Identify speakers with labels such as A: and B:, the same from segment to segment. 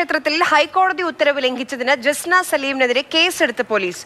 A: ക്ഷേത്രത്തിൽ ഹൈക്കോടതി ഉത്തരവ് ലംഘിച്ചതിന് ജസ്ന സലീമിനെതിരെ കേസെടുത്ത് പോലീസ്.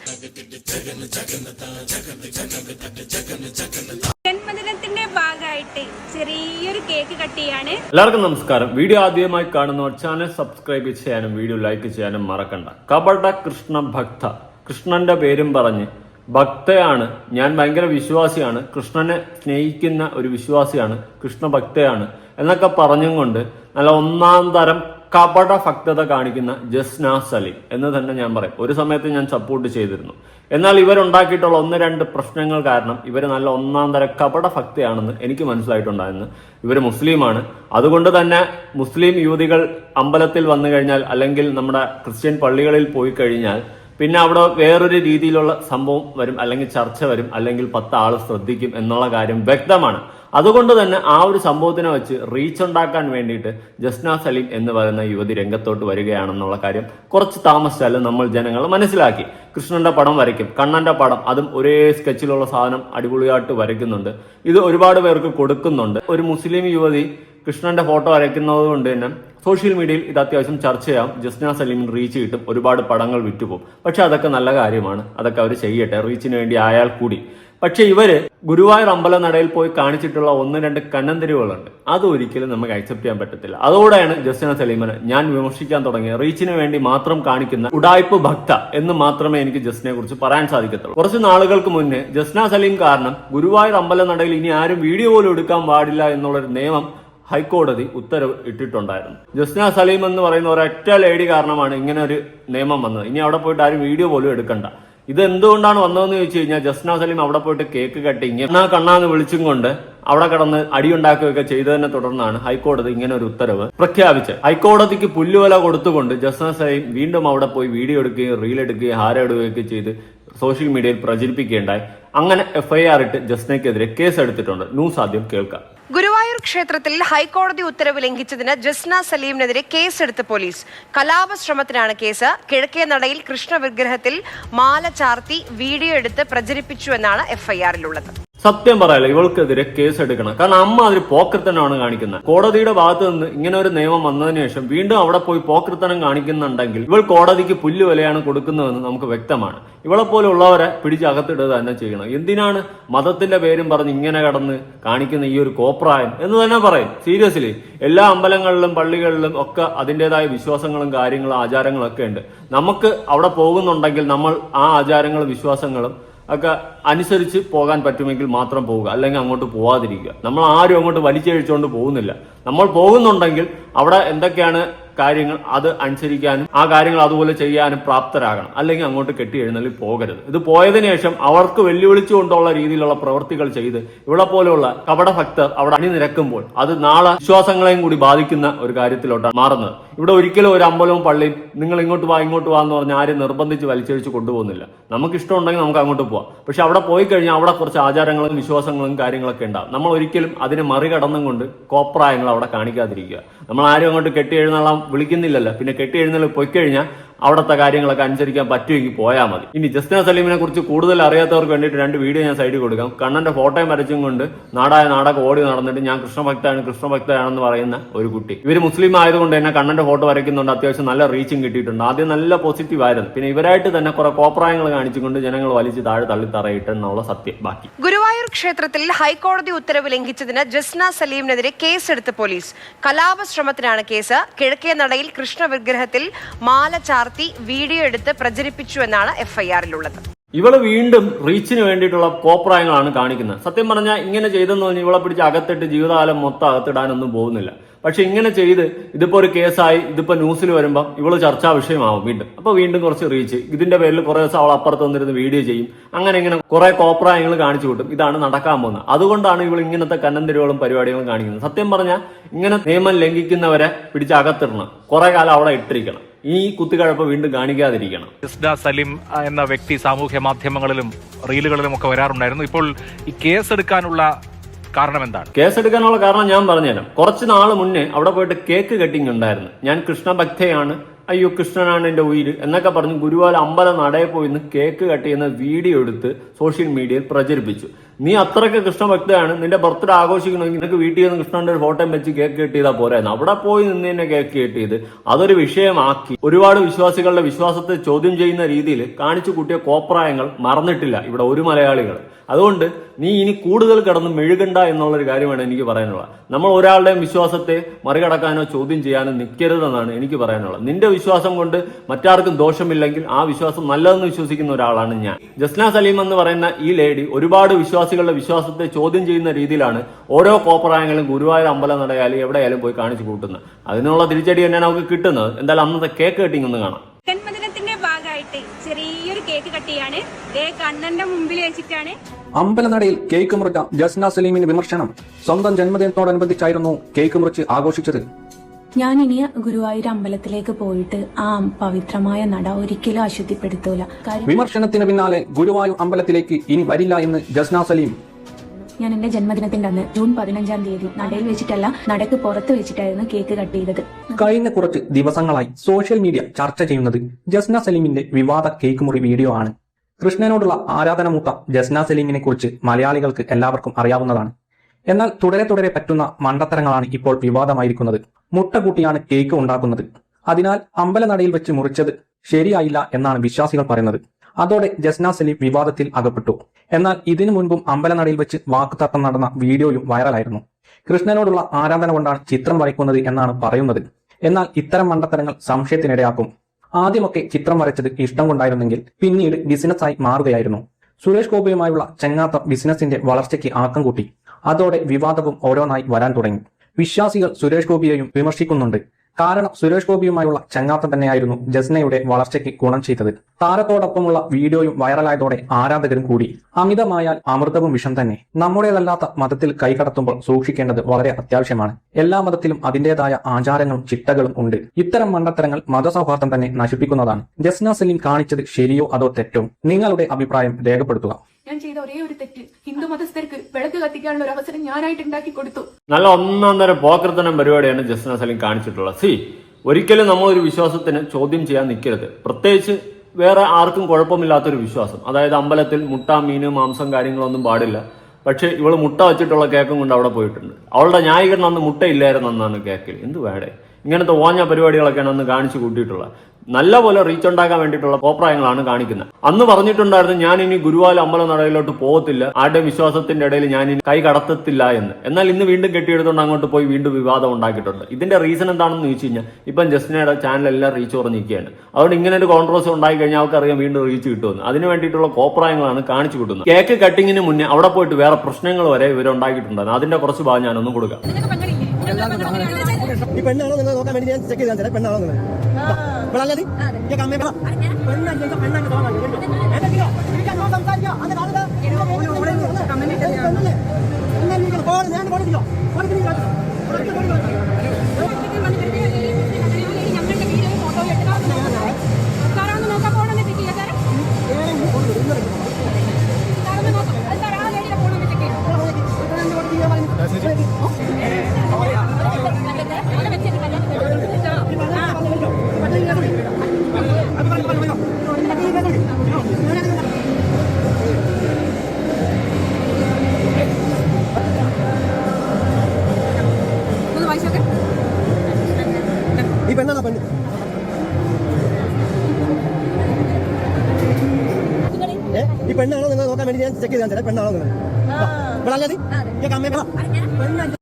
B: ജന്മദിനത്തിന്റെ ഭാഗമായിട്ട് ചെറിയൊരു കേക്ക് കട്ട് ചെയ്യാണ്.
C: എല്ലാവർക്കും നമസ്കാരം. വീഡിയോ ആദ്യമായി കാണുന്നവർ ചാനൽ സബ്സ്ക്രൈബ് ചെയ്യാനും വീഡിയോ ലൈക്ക് ചെയ്യാനും മറക്കണ്ട. കപട കൃഷ്ണ ഭക്ത. കൃഷ്ണന്റെ പേരും പറഞ്ഞ് ഭക്തയാണ്. ഞാൻ ഭയങ്കര വിശ്വാസിയാണ്. കൃഷ്ണനെ സ്നേഹിക്കുന്ന ഒരു വിശ്വാസിയാണ്. കൃഷ്ണ ഭക്തയാണ്. എന്നൊക്കെ പറഞ്ഞും കൊണ്ട് നല്ല ഒന്നാം തരം കപട ഭക്തത കാണിക്കുന്ന ജസ്ന സലീം എന്ന് തന്നെ ഞാൻ പറയും. ഒരു സമയത്ത് ഞാൻ സപ്പോർട്ട് ചെയ്തിരുന്നു. എന്നാൽ ഇവരുണ്ടാക്കിയിട്ടുള്ള ഒന്ന് രണ്ട് പ്രശ്നങ്ങൾ കാരണം ഇവർ നല്ല ഒന്നാം തര കപട ഭക്തിയാണെന്ന് എനിക്ക് മനസ്സിലായിട്ടുണ്ടായിരുന്നു. ഇവർ മുസ്ലിമാണ്. അതുകൊണ്ട് തന്നെ മുസ്ലിം യുവതികൾ അമ്പലത്തിൽ വന്നു കഴിഞ്ഞാൽ അല്ലെങ്കിൽ നമ്മുടെ ക്രിസ്ത്യൻ പള്ളികളിൽ പോയി കഴിഞ്ഞാൽ പിന്നെ അവിടെ വേറൊരു രീതിയിലുള്ള സംഭവം വരും അല്ലെങ്കിൽ ചർച്ച വരും അല്ലെങ്കിൽ പത്ത് ആൾ ശ്രദ്ധിക്കും എന്നുള്ള കാര്യം വ്യക്തമാണ്. അതുകൊണ്ട് തന്നെ ആ ഒരു സംഭവത്തിനെ വെച്ച് റീച്ച് ഉണ്ടാക്കാൻ വേണ്ടിയിട്ട് ജസ്ന സലീം എന്ന് പറയുന്ന യുവതി രംഗത്തോട്ട് വരികയാണെന്നുള്ള കാര്യം കുറച്ച് താമസിച്ചാലും നമ്മൾ ജനങ്ങൾ മനസ്സിലാക്കി. കൃഷ്ണന്റെ പടം വരയ്ക്കും. കണ്ണന്റെ പടം അതും ഒരേ സ്കെച്ചിലുള്ള സാധനം അടിപൊളിയായിട്ട് വരയ്ക്കുന്നുണ്ട്. ഇത് ഒരുപാട് പേർക്ക് കൊടുക്കുന്നുണ്ട്. ഒരു മുസ്ലിം യുവതി കൃഷ്ണന്റെ ഫോട്ടോ വരയ്ക്കുന്നത് കൊണ്ട് തന്നെ സോഷ്യൽ മീഡിയയിൽ ഇത് അത്യാവശ്യം ചർച്ച ചെയ്യാം. ജസ്ന സലീമിന് റീച്ച് കിട്ടും. ഒരുപാട് പടങ്ങൾ വിറ്റുപോകും. പക്ഷെ അതൊക്കെ നല്ല കാര്യമാണ്. അതൊക്കെ അവർ ചെയ്യട്ടെ. റീച്ചിന് വേണ്ടി ആയാൽ കൂടി. പക്ഷെ ഇവർ ഗുരുവായൂർ അമ്പല നടയിൽ പോയി കാണിച്ചിട്ടുള്ള ഒന്ന് രണ്ട് കണ്ണന്തിരിവുകളുണ്ട് അത് ഒരിക്കലും നമുക്ക് അക്സെപ്റ്റ് ചെയ്യാൻ പറ്റത്തില്ല. അതോടെയാണ് ജസ്റ്റിന സലീമന് ഞാൻ വിമർശിക്കാൻ തുടങ്ങിയ റീച്ചിന് വേണ്ടി മാത്രം കാണിക്കുന്ന ഉടായ്പ് ഭക്ത എന്ന് മാത്രമേ എനിക്ക് ജസ്റ്റിനെ കുറിച്ച് പറയാൻ സാധിക്കത്തുള്ളൂ. കുറച്ച് നാളുകൾക്ക് മുന്നേ ജസ്ന സലീം കാരണം ഗുരുവായൂർ അമ്പല നടയിൽ ഇനി ആരും വീഡിയോ പോലും എടുക്കാൻ പാടില്ല എന്നുള്ളൊരു നിയമം ഹൈക്കോടതി ഉത്തരവ് ഇട്ടിട്ടുണ്ടായിരുന്നു. ജസ്ന സലീം എന്ന് പറയുന്ന ഒരൊറ്റ ലേഡി കാരണമാണ് ഇങ്ങനെ ഒരു നിയമം വന്നത്. ഇനി അവിടെ പോയിട്ട് ആരും വീഡിയോ പോലും എടുക്കണ്ട. ഇത് എന്തുകൊണ്ടാണ് വന്നതെന്ന് ചോദിച്ചു കഴിഞ്ഞാൽ ജസ്ന സലീം അവിടെ പോയിട്ട് കേക്ക് കട്ടിങ് എന്നാ കണ്ണാന്ന് വിളിച്ചും കൊണ്ട് അവിടെ കടന്ന് അടിയുണ്ടാക്കുകയൊക്കെ ചെയ്തതിനെ തുടർന്നാണ് ഹൈക്കോടതി ഇങ്ങനെ ഒരു ഉത്തരവ് പ്രഖ്യാപിച്ചത്. ഹൈക്കോടതിക്ക് പുല്ലുവല കൊടുത്തുകൊണ്ട് ജസ്ന സലീം വീണ്ടും അവിടെ പോയി വീഡിയോ എടുക്കുകയും റീൽ എടുക്കുകയും ഹാരയിടുകയൊക്കെ ചെയ്ത് സോഷ്യൽ മീഡിയയിൽ പ്രചരിപ്പിക്കുകയുണ്ടായി. അങ്ങനെ എഫ്ഐആർ ഇട്ട് ജസ്നയ്ക്കെതിരെ കേസ് എടുത്തിട്ടുണ്ട് ന്യൂസ് ആദ്യം കേൾക്കാം.
A: ക്ഷേത്രത്തിൽ ഹൈക്കോടതി ഉത്തരവ് ലംഘിച്ചതിന് ജസ്ന സലീമിനെതിരെ കേസെടുത്ത് പോലീസ്. കലാപശ്രമത്തിനാണ് കേസ്. കിഴക്കേ നടയിൽ കൃഷ്ണ വിഗ്രഹത്തിൽ മാല ചാർത്തി വീഡിയോ എടുത്ത് പ്രചരിപ്പിച്ചുവെന്നാണ് എഫ്ഐആറിലുള്ളത്.
C: സത്യം പറയാലോ ഇവൾക്കെതിരെ കേസ് എടുക്കണം. കാരണം അമ്മ അതിൽ പോക്കൃത്തനാണ് കാണിക്കുന്നത്. കോടതിയുടെ ഭാഗത്ത് നിന്ന് ഇങ്ങനെ ഒരു നിയമം വന്നതിന് ശേഷം വീണ്ടും അവിടെ പോയി പോക്കൃത്തനം കാണിക്കുന്നുണ്ടെങ്കിൽ ഇവൾ കോടതിക്ക് പുല്ല് വിലയാണ് കൊടുക്കുന്നതെന്ന് നമുക്ക് വ്യക്തമാണ്. ഇവളെ പോലെ ഉള്ളവരെ പിടിച്ച് അകത്തിടുക തന്നെ ചെയ്യണം. എന്തിനാണ് മതത്തിന്റെ പേരും പറഞ്ഞ് ഇങ്ങനെ കടന്ന് കാണിക്കുന്ന ഈ ഒരു കോപ്രായം എന്ന് തന്നെ പറയും. സീരിയസ്ലി എല്ലാ അമ്പലങ്ങളിലും പള്ളികളിലും ഒക്കെ അതിന്റെതായ വിശ്വാസങ്ങളും കാര്യങ്ങളും ആചാരങ്ങളും ഒക്കെ ഉണ്ട്. നമുക്ക് അവിടെ പോകുന്നുണ്ടെങ്കിൽ നമ്മൾ ആ ആചാരങ്ങളും വിശ്വാസങ്ങളും ഒക്കെ അനുസരിച്ച് പോകാൻ പറ്റുമെങ്കിൽ മാത്രം പോവുക അല്ലെങ്കിൽ അങ്ങോട്ട് പോവാതിരിക്കുക. നമ്മൾ ആരും അങ്ങോട്ട് വലിച്ചഴിച്ചുകൊണ്ട് പോകുന്നില്ല. നമ്മൾ പോകുന്നുണ്ടെങ്കിൽ അവിടെ എന്തൊക്കെയാണ് കാര്യങ്ങൾ അത് അനുസരിക്കാനും ആ കാര്യങ്ങൾ അതുപോലെ ചെയ്യാനും പ്രാപ്തരാകണം. അല്ലെങ്കിൽ അങ്ങോട്ട് കെട്ടി എഴുന്നള്ളി പോകരുത്. ഇത് പോയതിനു ശേഷം അവർക്ക് വെല്ലുവിളിച്ചുകൊണ്ടുള്ള രീതിയിലുള്ള പ്രവൃത്തികൾ ചെയ്ത് ഇവിടെ പോലെയുള്ള കപട ഭക്തർ അവിടെ അണിനിരക്കുമ്പോൾ അത് നാളെ വിശ്വാസങ്ങളെയും കൂടി ബാധിക്കുന്ന ഒരു കാര്യത്തിലോട്ടാണ് മാറുന്നത്. ഇവിടെ ഒരിക്കലും ഒരു അമ്പലവും പള്ളിയും നിങ്ങൾ ഇങ്ങോട്ട് വാ ഇങ്ങോട്ട് വാ എന്ന് പറഞ്ഞ് ആരും നിർബന്ധിച്ച് വലിച്ചഴിച്ച് കൊണ്ടുപോകുന്നില്ല. നമുക്ക് ഇഷ്ടമുണ്ടെങ്കിൽ നമുക്ക് അങ്ങോട്ട് പോവാം. പക്ഷെ അവിടെ പോയി കഴിഞ്ഞാൽ അവിടെ കുറച്ച് ആചാരങ്ങളും വിശ്വാസങ്ങളും കാര്യങ്ങളൊക്കെ ഉണ്ടാവും. നമ്മൾ ഒരിക്കലും അതിനെ മറികടന്നും കൊണ്ട് കോപ്രായങ്ങൾ അവിടെ കാണിക്കാതിരിക്കുക. നമ്മൾ ആരും അങ്ങോട്ട് കെട്ടി എഴുന്നള്ളാൻ വിളിക്കുന്നില്ലല്ലോ. പിന്നെ കെട്ടി എഴുന്നള്ളി പോയി കഴിഞ്ഞാൽ അവിടുത്തെ കാര്യങ്ങളൊക്കെ അനുസരിക്കാൻ പറ്റുമെങ്കിൽ പോയാൽ മതി. ഇനി ജസ്ന സലീമിനെ കുറിച്ച് കൂടുതൽ അറിയാത്തവർക്ക് വേണ്ടിയിട്ട് രണ്ട് വീഡിയോ ഞാൻ സൈഡിൽ കൊടുക്കാം. കണ്ണന്റെ ഫോട്ടോയും വരച്ചും കൊണ്ട് നാടായ നാടൊക്കെ ഓടി നടന്നിട്ട് ഞാൻ കൃഷ്ണഭക്തയാണ് കൃഷ്ണഭക്തയാണെന്ന് പറയുന്ന ഒരു കുട്ടി. ഇവർ മുസ്ലിം ആയതുകൊണ്ട് തന്നെ കണ്ണന്റെ ഫോട്ടോ വരയ്ക്കുന്നുണ്ട്. അത്യാവശ്യം നല്ല റീച്ചും കിട്ടിയിട്ടുണ്ട്. ആദ്യം നല്ല പോസിറ്റീവ് ആയിരുന്നു. പിന്നെ ഇവരായിട്ട് തന്നെ കുറെ കോപ്രായങ്ങൾ കാണിച്ചുകൊണ്ട് ജനങ്ങൾ വലിച്ച് താഴെ തള്ളി തറയിട്ടെന്നുള്ള സത്യം. ബാക്കി.
A: ഗുരുവായൂർ ക്ഷേത്രത്തിൽ ഹൈക്കോടതി ഉത്തരവ് ലംഘിച്ചതിന് ജസ്ന സലീമിനെതിരെ കേസെടുത്ത് പോലീസ്. കലാപശ്രമത്തിനാണ് കേസ്. കിഴക്കേ നടയിൽ കൃഷ്ണ വിഗ്രഹത്തിൽ മാല ചാർത്തി വീഡിയോ എടുത്ത് പ്രചരിപ്പിച്ചു എന്നാണ് എഫ്ഐആറിലുള്ളത്.
C: ഇവൾ വീണ്ടും റീച്ചിന് വേണ്ടിയിട്ടുള്ള കോപ്രായങ്ങളാണ് കാണിക്കുന്നത്. സത്യം പറഞ്ഞാൽ ഇങ്ങനെ ചെയ്തെന്ന് പറഞ്ഞാൽ ഇവളെ പിടിച്ച് അകത്തിട്ട് ജീവിതകാലം മൊത്തം അകത്തിടാനൊന്നും പോകുന്നില്ല. പക്ഷെ ഇങ്ങനെ ചെയ്ത് ഇതിപ്പോ ഒരു കേസായി ഇതിപ്പോ ന്യൂസിൽ വരുമ്പോൾ ഇവൾ ചർച്ചാ വിഷയമാവും വീണ്ടും. അപ്പൊ വീണ്ടും കുറച്ച് റീച്ച് ഇതിന്റെ പേരിൽ കുറെ ദിവസം അവൾ അപ്പുറത്ത് വന്നിരുന്ന് വീഡിയോ ചെയ്യും. അങ്ങനെ ഇങ്ങനെ കുറെ കോപ്രായങ്ങൾ കാണിച്ചു കൂട്ടും. ഇതാണ് നടക്കാൻ പോകുന്നത്. അതുകൊണ്ടാണ് ഇവൾ ഇങ്ങനത്തെ കന്നന്തിരികളും പരിപാടികളും കാണിക്കുന്നത്. സത്യം പറഞ്ഞാൽ ഇങ്ങനെ നിയമം ലംഘിക്കുന്നവരെ പിടിച്ച് അകത്തിടണം. കുറെ കാലം അവിടെ ഇട്ടിരിക്കണം. ഈ കുത്തിക്കഴപ്പ് വീണ്ടും കാണിക്കാതിരിക്കണം.
D: ഇസ്ഡ സലിം എന്ന വ്യക്തി സാമൂഹ്യ മാധ്യമങ്ങളിലും റീലുകളിലും ഒക്കെ വരാറുണ്ടായിരുന്നു. ഇപ്പോൾ ഈ കേസ് എടുക്കാനുള്ള കാരണം എന്താണ്
C: കേസെടുക്കാനുള്ള കാരണം ഞാൻ പറഞ്ഞുതരാം. കുറച്ച് നാൾ മുന്നേ അവിടെ പോയിട്ട് കേക്ക് കട്ടിങ് ഉണ്ടായിരുന്നു. ഞാൻ കൃഷ്ണഭക്തയാണ്. അയ്യോ കൃഷ്ണനാണ് എന്റെ ഉയിര് എന്നൊക്കെ പറഞ്ഞ് ഗുരുവായൂർ അമ്പലം നടയിൽ പോയി കേക്ക് കട്ട് ചെയ്യുന്ന വീഡിയോ എടുത്ത് സോഷ്യൽ മീഡിയയിൽ പ്രചരിപ്പിച്ചു. നീ അത്രയ്ക്ക് കൃഷ്ണഭക്തയാണ് നിന്റെ ബർത്ത്ഡേ ആഘോഷിക്കണമെങ്കിൽ നിനക്ക് വീട്ടിൽ നിന്ന് കൃഷ്ണന്റെ ഒരു ഫോട്ടോയും വെച്ച് കേക്ക് കെട്ടിയതാ പോരായിരുന്നു. അവിടെ പോയി നിന്ന് തന്നെ കേക്ക് കെട്ടിയത്. അതൊരു വിഷയമാക്കി. ഒരുപാട് വിശ്വാസികളുടെ വിശ്വാസത്തെ ചോദ്യം ചെയ്യുന്ന രീതിയിൽ കാണിച്ചു കൂട്ടിയ കോപ്രായങ്ങൾ മറന്നിട്ടില്ല ഇവിടെ ഒരു മലയാളികൾ. അതുകൊണ്ട് നീ ഇനി കൂടുതൽ കിടന്ന് മെഴുകണ്ട എന്നുള്ളൊരു കാര്യമാണ് എനിക്ക് പറയാനുള്ളത്. നമ്മൾ ഒരാളുടെയും വിശ്വാസത്തെ മറികടക്കാനോ ചോദ്യം ചെയ്യാനോ നിൽക്കരുതെന്നാണ് എനിക്ക് പറയാനുള്ളത്. നിന്റെ വിശ്വാസം കൊണ്ട് മറ്റാർക്കും ദോഷമില്ലെങ്കിൽ ആ വിശ്വാസം നല്ലതെന്ന് വിശ്വസിക്കുന്ന ഒരാളാണ് ഞാൻ. ജസ്ന സലീം എന്ന് പറയുന്ന ഈ ലേഡി ഒരുപാട് വിശ്വാസികളുടെ വിശ്വാസത്തെ ചോദ്യം ചെയ്യുന്ന രീതിയിലാണ് ഓരോ കോപ്രായങ്ങളും ഗുരുവായൂർ അമ്പലം നടയാലും എവിടെയായാലും പോയി കാണിച്ചു കൂട്ടുന്നത്. അതിനുള്ള തിരിച്ചടി തന്നെയാണ് നമുക്ക് കിട്ടുന്നത്. എന്തായാലും അന്നത്തെ കേക്ക് കട്ടിങ് ഒന്ന് കാണാം.
B: ജന്മദിനത്തിന്റെ ഭാഗമായിട്ട് ചെറിയൊരു കേക്ക് കട്ടിയാണ് ദേ കണ്ണന്റെ മുമ്പിൽ വെച്ചിട്ടാണ്.
E: അമ്പലനടയിൽ കേക്ക് മുറിച്ച ജസ്ന സലീമിന് വിമർശനം. സ്വന്തം ജന്മദിനത്തോടനുബന്ധിച്ചായിരുന്നു കേക്ക് മുറിച്ച് ആഘോഷിച്ചത്.
F: ഞാൻ ഇനി ഗുരുവായൂർ അമ്പലത്തിലേക്ക് പോയിട്ട് ആ പവിത്രമായ നട ഒരിക്കലും അശുദ്ധിപ്പെടുത്തൂല
E: വിമർശനത്തിന് പിന്നാലെ ഗുരുവായൂർ അമ്പലത്തിലേക്ക് ഇനി വരില്ല എന്ന് ജസ്ന സലീം.
F: ഞാൻ എന്റെ ജന്മദിനത്തിന്റെ അന്ന് ജൂൺ പതിനഞ്ചാം തീയതി നടയിൽ വെച്ചിട്ടല്ല നടക്ക് പുറത്ത് വെച്ചിട്ടായിരുന്നു കേക്ക് കട്ട് ചെയ്തത്.
E: കഴിഞ്ഞ കുറച്ച് ദിവസങ്ങളായി സോഷ്യൽ മീഡിയ ചർച്ച ചെയ്യുന്നത് ജസ്ന സലീമിന്റെ വിവാദ കേക്ക് മുറി വീഡിയോ ആണ്. കൃഷ്ണനോടുള്ള ആരാധന മൂത്ത ജസ്ന സലീമിനെ കുറിച്ച് മലയാളികൾക്ക് എല്ലാവർക്കും അറിയാവുന്നതാണ്. എന്നാൽ തുടരെ തുടരെ പറ്റുന്ന മണ്ടത്തരങ്ങളാണ് ഇപ്പോൾ വിവാദമായിരിക്കുന്നത്. മുട്ട കൂട്ടിയാണ് കേക്ക് ഉണ്ടാക്കുന്നത്. അതിനാൽ അമ്പലനടയിൽ വെച്ച് മുറിച്ചത് ശരിയായില്ല എന്നാണ് വിശ്വാസികൾ പറയുന്നത്. അതോടെ ജസ്ന സലീം വിവാദത്തിൽ അകപ്പെട്ടു. എന്നാൽ ഇതിനു മുൻപും അമ്പലനടയിൽ വെച്ച് വാക്കുതർക്കം നടന്ന വീഡിയോയും വൈറലായിരുന്നു. കൃഷ്ണനോടുള്ള ആരാധന കൊണ്ടാണ് ചിത്രം വരയ്ക്കുന്നത് എന്നാണ് പറയുന്നത്. എന്നാൽ ഇത്തരം മണ്ടത്തരങ്ങൾ സംശയത്തിനിടയാക്കും. ആദ്യമൊക്കെ ചിത്രം വരച്ചത് ഇഷ്ടം കൊണ്ടായിരുന്നെങ്കിൽ പിന്നീട് ബിസിനസ്സായി മാറുകയായിരുന്നു. സുരേഷ് ഗോപിയുമായുള്ള ചെങ്ങാത്ത ബിസിനസിന്റെ വളർച്ചയ്ക്ക് ആക്കം കൂട്ടി. അതോടെ വിവാദവും ഓരോന്നായി വരാൻ തുടങ്ങി. വിശ്വാസികൾ സുരേഷ് ഗോപിയെയും വിമർശിക്കുന്നുണ്ട്. കാരണം സുരേഷ് ഗോപിയുമായുള്ള ചങ്ങാത്തം തന്നെയായിരുന്നു ജസ്നയുടെ വളർച്ചയ്ക്ക് ഗുണം ചെയ്തത്. താരത്തോടൊപ്പമുള്ള വീഡിയോയും വൈറലായതോടെ ആരാധകരും കൂടി. അമിതമായാൽ അമൃതവും വിഷം തന്നെ. നമ്മുടേതല്ലാത്ത മതത്തിൽ കൈകടത്തുമ്പോൾ സൂക്ഷിക്കേണ്ടത് വളരെ അത്യാവശ്യമാണ്. എല്ലാ മതത്തിലും അതിന്റേതായ ആചാരങ്ങളും ചിട്ടകളും ഉണ്ട്. ഇത്തരം മണ്ടത്തരങ്ങൾ മതസൗഹാർദ്ദം തന്നെ നശിപ്പിക്കുന്നതാണ്. ജസ്ന സലിം കാണിച്ചത് ശരിയോ അതോ തെറ്റോ? നിങ്ങളുടെ അഭിപ്രായം രേഖപ്പെടുത്തുക.
G: ഞാൻ ചെയ്ത ഒരേ ഒരു തെറ്റ്. ഹിന്ദു മതസ്ഥർക്ക് വിളക്ക് കത്തിക്കാനുള്ള ഒരു അവസരം ഞാനായിട്ട് ഉണ്ടാക്കി കൊടുത്തു.
C: നല്ല ഒന്നൊന്നര പോക്കർത്തനം പരിപാടിയാണ് ജസ്ന സലീം കാണിച്ചിട്ടുള്ളത്. സി ഒരിക്കലും നമ്മൾ ഒരു വിശ്വാസത്തിന് ചോദ്യം ചെയ്യാൻ നിൽക്കരുത്. പ്രത്യേകിച്ച് വേറെ ആർക്കും കുഴപ്പമില്ലാത്തൊരു വിശ്വാസം. അതായത് അമ്പലത്തിൽ മുട്ട മീൻ മാംസം കാര്യങ്ങളൊന്നും പാടില്ല. പക്ഷേ ഇവൾ മുട്ട വെച്ചിട്ടുള്ള കേക്കും കൊണ്ട് അവിടെ പോയിട്ടുണ്ട്. അവളുടെ ന്യായീകരണം അന്ന് മുട്ടയില്ലായിരുന്നു എന്നാണ് കേക്കിൽ എന്ത് വേടേ? ഇങ്ങനത്തെ ഓഞ്ഞ പരിപാടികളൊക്കെയാണ് അന്ന് കാണിച്ചു കൂട്ടിയിട്ടുള്ളത്. നല്ല പോലെ റീച്ച് ഉണ്ടാക്കാൻ വേണ്ടിയിട്ടുള്ള കോപ്രായങ്ങളാണ് കാണിക്കുന്നത്. അന്ന് പറഞ്ഞിട്ടുണ്ടായിരുന്നു ഞാൻ ഇനി ഗുരുവായൂർ അമ്പലം നടയിലോട്ട് പോകത്തില്ല. ആരുടെ വിശ്വാസത്തിന്റെ ഇടയിൽ ഞാൻ ഇനി കൈ കടത്തത്തില്ല എന്ന്. എന്നാൽ ഇന്ന് വീണ്ടും കെട്ടിയെടുത്തുകൊണ്ട് അങ്ങോട്ട് പോയി വീണ്ടും വിവാദം ഉണ്ടാക്കിയിട്ടുണ്ട്. ഇതിന്റെ റീസൺ എന്താണെന്ന് ചോദിച്ചു കഴിഞ്ഞാൽ ഇപ്പം ജസ്റ്റിനയുടെ ചാനലെല്ലാം റീച്ച് കുറഞ്ഞിരിക്കുകയാണ്. അതുകൊണ്ട് ഇങ്ങനെ ഒരു കോൺട്രവേഴ്സി ഉണ്ടായി കഴിഞ്ഞാൽ അവർക്കറിയാം വീണ്ടും റീച്ച് കിട്ടുമെന്ന്. അതിന് വേണ്ടിയിട്ടുള്ള കോപ്രായങ്ങളാണ് കാണിച്ചു കിട്ടുന്നത് കേക്ക് കട്ടിങ്ങിന് മുന്നേ അവിടെ പോയിട്ട് വേറെ പ്രശ്നങ്ങൾ വരെ ഇവരുണ്ടാക്കിയിട്ടുണ്ടായിരുന്നു അതിന്റെ കുറച്ച് ഭാഗം ഞാനൊന്നും കൊടുക്കാം.
H: ഈ പെണ്ണാണോ നിങ്ങൾ നോക്കാൻ വേണ്ടി ഞാൻ ചെക്ക് ചെയ്താൽ തരാം പെണ്ണാണോ നിങ്ങൾ പെണ്ണല്ലേ ഞാൻ കമ്മേ പെണ്ണാ. പെണ്ണാ, പെണ്ണാണ് തോന്നാൻ മതി. എന്തെങ്കിലും ഇരിക്കാൻ നോക്കാം, ഞാൻ
B: ചെക്ക്
H: ചെയ്താൽ പെണ്ണാണോ.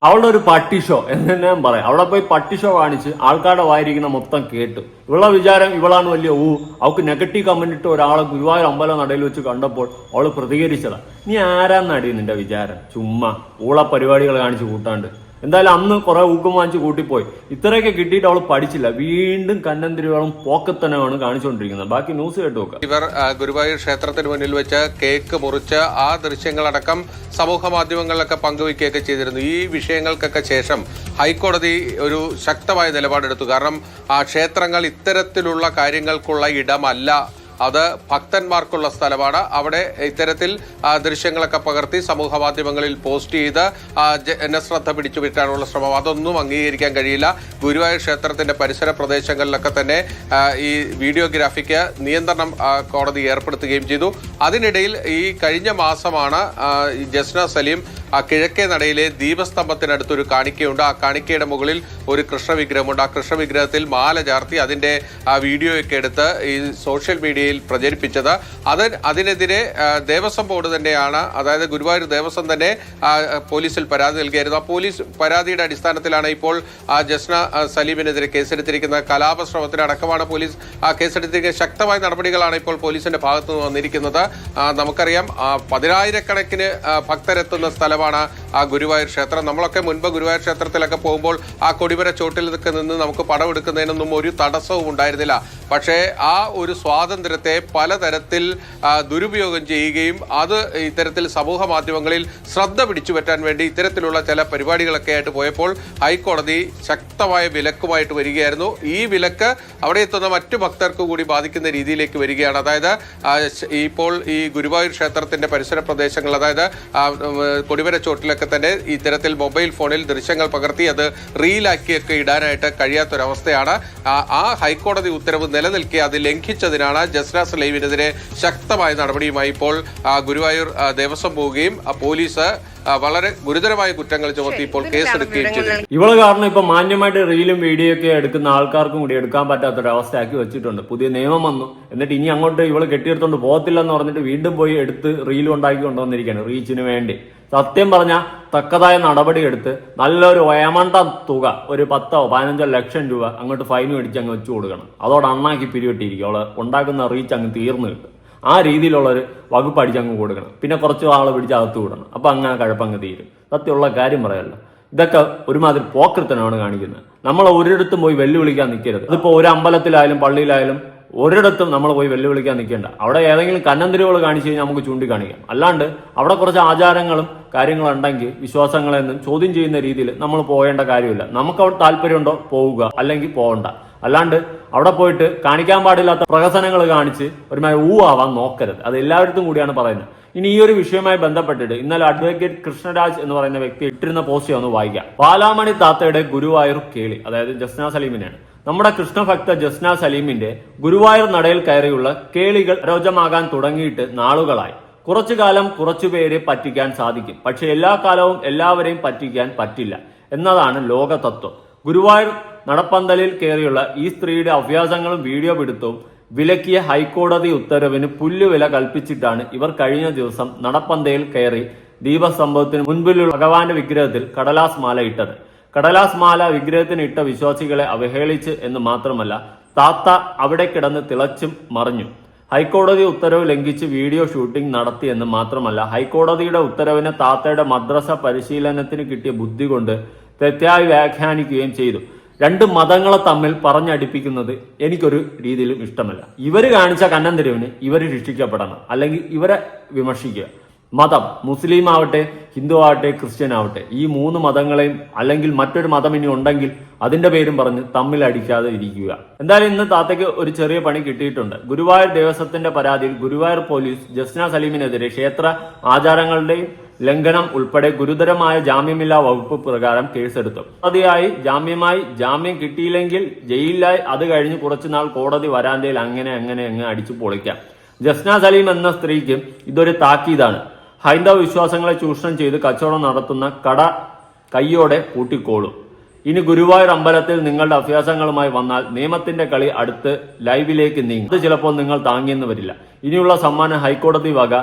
C: അവളുടെ ഒരു പട്ടി ഷോ എന്ന് തന്നെ ഞാൻ പറയാം. അവിടെ പോയി പട്ടി ഷോ കാണിച്ച് ആൾക്കാരുടെ വായിരിക്കുന്ന മൊത്തം കേട്ടു. ഇവളെ വിചാരം ഇവളാണ് വലിയ ഊ. അവൾക്ക് നെഗറ്റീവ് കമന്റ് ഇട്ട് ഒരാളെ ഗുരുവായൂർ അമ്പലം നടയിൽ വെച്ച് കണ്ടപ്പോൾ അവൾ പ്രതികരിച്ചതാ. നീ ആരാന്നടി നിന്റെ വിചാരം? ചുമ്മാ. ഊള പരിപാടികൾ കാണിച്ച് കൂട്ടാണ്ട്. എന്തായാലും അന്ന് കുറെ ഊക്കം വാങ്ങിച്ച് കൂട്ടിപ്പോയി. ഇത്രയൊക്കെ കിട്ടിയിട്ട് അവൾ പഠിച്ചില്ല. വീണ്ടും കന്നന്തിരികളും പോക്കത്തനമാണ് കാണിച്ചുകൊണ്ടിരിക്കുന്നത് ബാക്കി ന്യൂസ് കേട്ട് നോക്കാം.
I: ഇവർ ഗുരുവായൂർ ക്ഷേത്രത്തിന് മുന്നിൽ വെച്ച് കേക്ക് മുറിച്ച് ആ ദൃശ്യങ്ങളടക്കം സമൂഹ മാധ്യമങ്ങളിലൊക്കെ പങ്കുവയ്ക്കുകയൊക്കെ ചെയ്തിരുന്നു. ഈ വിഷയങ്ങൾക്കൊക്കെ ശേഷം ഹൈക്കോടതി ഒരു ശക്തമായ നിലപാടെടുത്തു. കാരണം ആ ക്ഷേത്രങ്ങൾ ഇത്തരത്തിലുള്ള കാര്യങ്ങൾക്കുള്ള ഇടമല്ല. അത് ഭക്തന്മാർക്കുള്ള സ്ഥലമാണ്. അവിടെ ഇത്തരത്തിൽ ദൃശ്യങ്ങളൊക്കെ പകർത്തി സമൂഹ മാധ്യമങ്ങളിൽ പോസ്റ്റ് ചെയ്ത് ജനശ്രദ്ധ പിടിച്ചുപറ്റാനുള്ള ശ്രമം. അതൊന്നും അംഗീകരിക്കാൻ കഴിയില്ല. ഗുരുവായൂർ ക്ഷേത്രത്തിന്റെ പരിസര പ്രദേശങ്ങളിലൊക്കെ തന്നെ ഈ വീഡിയോഗ്രാഫിക്ക് നിയന്ത്രണം കോടതി ഏർപ്പെടുത്തുകയും ചെയ്തു. അതിനിടയിൽ ഈ കഴിഞ്ഞ മാസമാണ് ജസ്ന സലീം ആ കിഴക്കേ നടയിലെ ദീപസ്തംഭത്തിനടുത്ത് ഒരു കാണിക്കയുണ്ട്. ആ കാണിക്കയുടെ മുകളിൽ ഒരു കൃഷ്ണവിഗ്രഹമുണ്ട്. ആ കൃഷ്ണവിഗ്രഹത്തിൽ മാല ചാർത്തി അതിന്റെ ആ വീഡിയോയൊക്കെ എടുത്ത് ഈ സോഷ്യൽ മീഡിയയിൽ പ്രചരിപ്പിച്ചത്. അത് അതിനെതിരെ ദേവസ്വം ബോർഡ് തന്നെയാണ് അതായത് ഗുരുവായൂർ ദേവസ്വം തന്നെ പോലീസിൽ പരാതി നൽകിയായിരുന്നു. ആ പോലീസ് പരാതിയുടെ അടിസ്ഥാനത്തിലാണ് ഇപ്പോൾ ആ ജസ്ന സലീമിനെതിരെ കേസെടുത്തിരിക്കുന്നത് കലാപശ്രമത്തിനടക്കമാണ് പോലീസ് ആ കേസെടുത്തിരിക്കുന്ന ശക്തമായ നടപടികളാണ് ഇപ്പോൾ പോലീസിന്റെ ഭാഗത്തുനിന്ന് വന്നിരിക്കുന്നത്. നമുക്കറിയാം പതിനായിരക്കണക്കിന് ഭക്തരെത്തുന്ന ഭക്തരെത്തുന്ന സ്ഥലമാണ് ആ ഗുരുവായൂർ ക്ഷേത്രം. നമ്മളൊക്കെ മുൻപ് ഗുരുവായൂർ ക്ഷേത്രത്തിലൊക്കെ പോകുമ്പോൾ ആ കൊടിമര ചോട്ടിലൊക്കെ നിന്ന് നമുക്ക് പടം എടുക്കുന്നതിനൊന്നും ഒരു തടസ്സവും ഉണ്ടായിരുന്നില്ല. പക്ഷേ ആ ഒരു സ്വാതന്ത്ര്യത്തെ പലതരത്തിൽ ദുരുപയോഗം ചെയ്യുകയും അത് ഇത്തരത്തിൽ സമൂഹ മാധ്യമങ്ങളിൽ ശ്രദ്ധ പിടിച്ചു പറ്റാൻ വേണ്ടി ഇത്തരത്തിലുള്ള ചില പരിപാടികളൊക്കെ ആയിട്ട് പോയപ്പോൾ ഹൈക്കോടതി ശക്തമായ വിലക്കുമായിട്ട് വരികയായിരുന്നു. ഈ വിലക്ക് അവിടെ എത്തുന്ന മറ്റു ഭക്തർക്ക് കൂടി ബാധിക്കുന്ന രീതിയിലേക്ക് വരികയാണ്. അതായത് ഇപ്പോൾ ഈ ഗുരുവായൂർ ക്ഷേത്രത്തിന്റെ പരിസര പ്രദേശങ്ങൾ അതായത് കൊടിമര ചോട്ടിലൊക്കെ തന്നെ ഇത്തരത്തിൽ മൊബൈൽ ഫോണിൽ ദൃശ്യങ്ങൾ പകർത്തി അത് റീലാക്കിയൊക്കെ ഇടാനായിട്ട് കഴിയാത്തൊരവസ്ഥയാണ്. ആ ഹൈക്കോടതി ഉത്തരവ് നിലനിൽക്കെ അത് ലംഘിച്ചതിനാണ് ജസ്ന ലൈവിനെതിരെ ശക്തമായ നടപടിയുമായി ഇപ്പോൾ ഗുരുവായൂർ ദേവസ്വം പോവുകയും പോലീസ് വളരെ ഗുരുതരമായ കുറ്റങ്ങൾ ചുമത്തി ഇപ്പോൾ കേസെടുക്കുകയും ചെയ്തു.
C: ഇവൾ കാരണം ഇപ്പൊ മാന്യമായിട്ട് റീലും വീഡിയോ ഒക്കെ എടുക്കുന്ന ആൾക്കാർക്കും കൂടി എടുക്കാൻ പറ്റാത്തൊരവസ്ഥയാക്കി വെച്ചിട്ടുണ്ട്. പുതിയ നിയമം വന്നു. എന്നിട്ട് ഇനി അങ്ങോട്ട് ഇവൾ കെട്ടിയെടുത്തോണ്ട് പോകത്തില്ലെന്ന് പറഞ്ഞിട്ട് വീണ്ടും പോയി എടുത്ത് റീലും ഉണ്ടാക്കി കൊണ്ടുവന്നിരിക്കുകയാണ് റീച്ചിന് വേണ്ടി. സത്യം പറഞ്ഞാൽ തക്കതായ നടപടിയെടുത്ത് നല്ലൊരു ഏമണ്ട തുക ഒരു പത്തോ പതിനഞ്ചോ ലക്ഷം രൂപ അങ്ങോട്ട് ഫൈൻ മേടിച്ച് അങ്ങ് വെച്ചു കൊടുക്കണം. അതോടെ അണ്ണാക്കി പിരിവെട്ടിയിരിക്കും. അവൾ ഉണ്ടാക്കുന്ന റീച്ച് അങ്ങ് തീർന്നു കിട്ടും. ആ രീതിയിലുള്ളൊരു വകുപ്പ് അടിച്ചങ്ങ് കൊടുക്കണം. പിന്നെ കുറച്ച് ആളെ പിടിച്ച് അകത്ത് വിടണം. അപ്പോൾ അങ്ങനെ കഴപ്പങ്ങ് തീരും. സത്യമുള്ള കാര്യം പറയല്ല. ഇതൊക്കെ ഒരുമാതിരി പോക്കൃത്തനാണ് കാണിക്കുന്നത്. നമ്മൾ ഒരിടത്തും പോയി വെല്ലുവിളിക്കാൻ നിൽക്കരുത് അതിപ്പോൾ ഒരു അമ്പലത്തിലായാലും പള്ളിയിലായാലും ഒരിടത്തും നമ്മൾ പോയി വെല്ലുവിളിക്കാൻ നിൽക്കേണ്ട അവിടെ ഏതെങ്കിലും കന്നന്തിരികൾ കാണിച്ചു കഴിഞ്ഞാൽ നമുക്ക് ചൂണ്ടിക്കാണിക്കാം. അല്ലാണ്ട് അവിടെ കുറച്ച് ആചാരങ്ങളും കാര്യങ്ങളും ഉണ്ടെങ്കിൽ വിശ്വാസങ്ങളെന്നും ചോദ്യം ചെയ്യുന്ന രീതിയിൽ നമ്മൾ പോകേണ്ട കാര്യമില്ല. നമുക്ക് അവിടെ താല്പര്യമുണ്ടോ? പോവുക. അല്ലെങ്കിൽ പോകണ്ട അല്ലാണ്ട് അവിടെ പോയിട്ട് കാണിക്കാൻ പാടില്ലാത്ത പ്രഹസനങ്ങൾ കാണിച്ച് ഒരുമാതിരി ഊ ആവാൻ നോക്കരുത്. അത് എല്ലായിടത്തും കൂടിയാണ് പറയുന്നത്. ഇനി ഈ ഒരു വിഷയവുമായി ബന്ധപ്പെട്ടിട്ട് ഇന്നലെ അഡ്വക്കേറ്റ് കൃഷ്ണരാജ് എന്ന് പറയുന്ന വ്യക്തി ഇട്ടിരുന്ന പോസ്റ്റ് ഒന്ന് വായിക്കാം. പാലാമണി താത്തയുടെ ഗുരുവായൂർ കേളി അതായത് ജസ്ന സലീമിനെയാണ്. നമ്മുടെ കൃഷ്ണഭക്ത ജസ്ന സലീമിന്റെ ഗുരുവായൂർ നടയിൽ കയറിയുള്ള കേളികൾ രോജമാകാൻ തുടങ്ങിയിട്ട് നാളുകളായി. കുറച്ചു കാലം കുറച്ചു പേരെ പറ്റിക്കാൻ സാധിക്കും. പക്ഷെ എല്ലാ കാലവും എല്ലാവരെയും പറ്റിക്കാൻ പറ്റില്ല. എന്നതാണ് ലോകതത്വം. ഗുരുവായൂർ നടപ്പന്തലിൽ കയറിയുള്ള ഈ സ്ത്രീയുടെ അഭ്യാസങ്ങളും വീഡിയോ പിടുത്തവും വിലക്കിയ ഹൈക്കോടതി ഉത്തരവിന് പുല്ലുവില കൽപ്പിച്ചിട്ടാണ് ഇവർ കഴിഞ്ഞ ദിവസം നടപ്പന്തയിൽ കയറി ദീപസംഭവത്തിന് മുൻപിലുള്ള ഭഗവാന്റെ വിഗ്രഹത്തിൽ കടലാസ് മാല ഇട്ടത്. കടലാസ് മാല വിഗ്രഹത്തിന് ഇട്ട വിശ്വാസികളെ അവഹേളിച്ച് എന്ന് മാത്രമല്ല താത്ത അവിടെ കിടന്ന് തിളച്ചും മറിഞ്ഞു. ഹൈക്കോടതി ഉത്തരവ് ലംഘിച്ച് വീഡിയോ ഷൂട്ടിംഗ് നടത്തിയെന്ന് മാത്രമല്ല ഹൈക്കോടതിയുടെ ഉത്തരവിനെ താത്തയുടെ മദ്രസ പരിശീലനത്തിന് കിട്ടിയ ബുദ്ധി കൊണ്ട് തെറ്റായി വ്യാഖ്യാനിക്കുകയും ചെയ്തു. രണ്ട് മതങ്ങളെ തമ്മിൽ പറഞ്ഞടിപ്പിക്കുന്നത് എനിക്കൊരു രീതിയിലും ഇഷ്ടമല്ല. ഇവർ കാണിച്ച കന്നന്തിരിവിന് ഇവർ ശിക്ഷിക്കപ്പെടണം അല്ലെങ്കിൽ ഇവരെ വിമർശിക്കുക. മതം മുസ്ലിം ആവട്ടെ ഹിന്ദു ആവട്ടെ ക്രിസ്ത്യൻ ആവട്ടെ ഈ മൂന്ന് മതങ്ങളെയും അല്ലെങ്കിൽ മറ്റൊരു മതം ഇനി ഉണ്ടെങ്കിൽ അതിന്റെ പേരും പറഞ്ഞ് തമ്മിൽ അടിക്കാതെ ഇരിക്കുക. എന്തായാലും ഇന്ന് താത്തയ്ക്ക് ഒരു ചെറിയ പണി കിട്ടിയിട്ടുണ്ട്. ഗുരുവായൂർ ദേവസ്വത്തിന്റെ പരാതിയിൽ ഗുരുവായൂർ പോലീസ് ജസ്ന സലീമിനെതിരെ ക്ഷേത്ര ആചാരങ്ങളുടെയും ലംഘനം ഉൾപ്പെടെ ഗുരുതരമായ ജാമ്യമില്ലാ വകുപ്പ് പ്രകാരം കേസെടുത്തു. പ്രതിയായി ജാമ്യമായി ജാമ്യം കിട്ടിയില്ലെങ്കിൽ ജയിലിലായി അത് കഴിഞ്ഞ് കുറച്ചുനാൾ കോടതി വരാന്തയിൽ അങ്ങനെ അങ്ങനെ അങ്ങ് അടിച്ചു പൊളിക്കാം. ജസ്ന സലീം എന്ന സ്ത്രീക്ക് ഇതൊരു താക്കീതാണ്. ഹൈന്ദവ വിശ്വാസങ്ങളെ ചൂഷണം ചെയ്ത് കച്ചവടം നടത്തുന്ന കട കയ്യോടെ കൂട്ടിക്കോളും ഇനി ഗുരുവായൂർ അമ്പലത്തിൽ നിങ്ങളുടെ അഭ്യാസങ്ങളുമായി വന്നാൽ നിയമത്തിന്റെ കളി അടുത്ത് ലൈവിലേക്ക് നീങ്ങും. അത് ചിലപ്പോൾ നിങ്ങൾ താങ്ങിയെന്ന് വരില്ല. ഇനിയുള്ള സമ്മാനം ഹൈക്കോടതി വക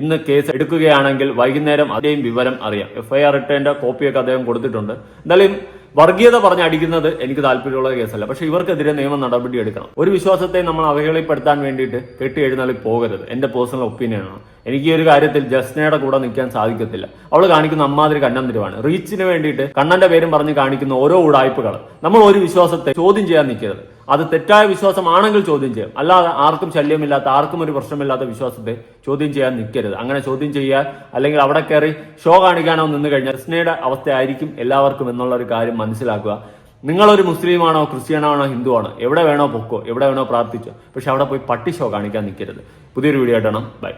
C: ഇന്ന് കേസ് എടുക്കുകയാണെങ്കിൽ വൈകുന്നേരം അതേയും വിവരം അറിയാം. എഫ്ഐആർ ഇട്ടേന്റെ കോപ്പിയൊക്കെ അദ്ദേഹം കൊടുത്തിട്ടുണ്ട്. എന്തായാലും വർഗീയത പറഞ്ഞ് അടിക്കുന്നത് എനിക്ക് താല്പര്യമുള്ള കേസല്ല. പക്ഷെ ഇവർക്കെതിരെ നിയമ നടപടി എടുക്കണം. ഒരു വിശ്വാസത്തെ നമ്മൾ അവഹേളിപ്പെടുത്താൻ വേണ്ടിയിട്ട് കെട്ടി എഴുന്നള്ളി പോകരുത്. എന്റെ പേഴ്സണൽ ഒപ്പീനിയനാണ് എനിക്ക് ഈ ഒരു കാര്യത്തിൽ ജസ്നയുടെ കൂടെ നിൽക്കാൻ സാധിക്കത്തില്ല. അവൾ കാണിക്കുന്ന അമ്മാതിരി കണ്ണന്തിരുവാണ് റീച്ചിന് വേണ്ടിയിട്ട് കണ്ണന്റെ പേരും പറഞ്ഞ് കാണിക്കുന്ന ഓരോ ഉടായ്പകൾ നമ്മൾ ഒരു വിശ്വാസത്തെ ചോദ്യം ചെയ്യാൻ നിൽക്കരുത്. അത് തെറ്റായ വിശ്വാസമാണെങ്കിൽ ചോദ്യം ചെയ്യാം. അല്ലാതെ ആർക്കും ശല്യമില്ലാത്ത ആർക്കും ഒരു പ്രശ്നമില്ലാത്ത വിശ്വാസത്തെ ചോദ്യം ചെയ്യാൻ നിൽക്കരുത്. അങ്ങനെ ചോദ്യം ചെയ്യാൻ അല്ലെങ്കിൽ അവിടെ കയറി ഷോ കാണിക്കാനോ നിന്ന് കഴിഞ്ഞാൽ കൃഷ്ണയുടെ അവസ്ഥയായിരിക്കും എല്ലാവർക്കും എന്നുള്ള ഒരു കാര്യം മനസ്സിലാക്കുക. നിങ്ങളൊരു മുസ്ലിമാണോ ക്രിസ്ത്യാനാണോ ഹിന്ദുവാണോ എവിടെ വേണോ പൊക്കോ എവിടെ വേണോ പ്രാർത്ഥിച്ചോ പക്ഷെ അവിടെ പോയി പട്ടി ഷോ കാണിക്കാൻ നിൽക്കരുത്. പുതിയൊരു വീഡിയോ ആയിട്ടാണ് ബൈ